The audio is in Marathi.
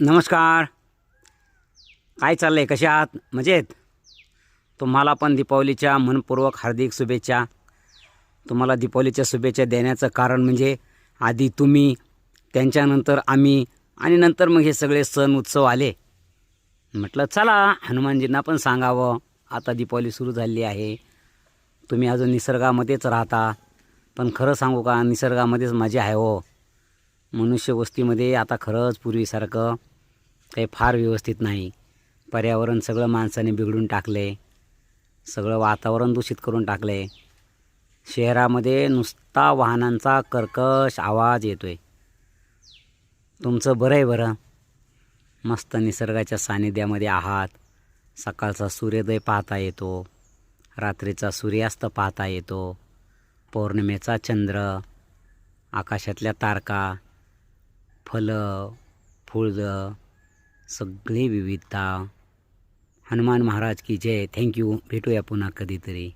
नमस्कार. काय चाललं आहे कसे आहात? मजेत? तुम्हाला पण दीपावलीच्या मनपूर्वक हार्दिक शुभेच्छा. तुम्हाला दीपावलीच्या शुभेच्छा देण्याचं कारण म्हणजे आधी तुम्ही त्यांच्यानंतर आम्ही आणि नंतर मग हे सगळे सण उत्सव आले. म्हटलं चला हनुमानजींना पण सांगावं. आता दीपावली सुरू झाली आहे. तुम्ही अजून निसर्गामध्येच राहता. पण खरं सांगू का निसर्गामध्येच मजा आहे हो. मनुष्यवस्तीमध्ये आता खरंच पूर्वीसारखं काही फार व्यवस्थित नाही. पर्यावरण सगळं माणसाने बिघडून टाकले. सगळं वातावरण दूषित करून टाकले. शहरामध्ये नुसता वाहनांचा कर्कश आवाज येतो आहे तुमचं बरं आहे बरं. मस्त निसर्गाच्या सानिध्यामध्ये आहात. सकाळचा सूर्योदय पाहता येतो. रात्रीचा सूर्यास्त पाहता येतो. पौर्णिमेचा चंद्र. आकाशातल्या तारका. फलं फुळं सगळी विविधता. हनुमान महाराज की जय. थँक्यू भेटूया पुन्हा कधीतरी.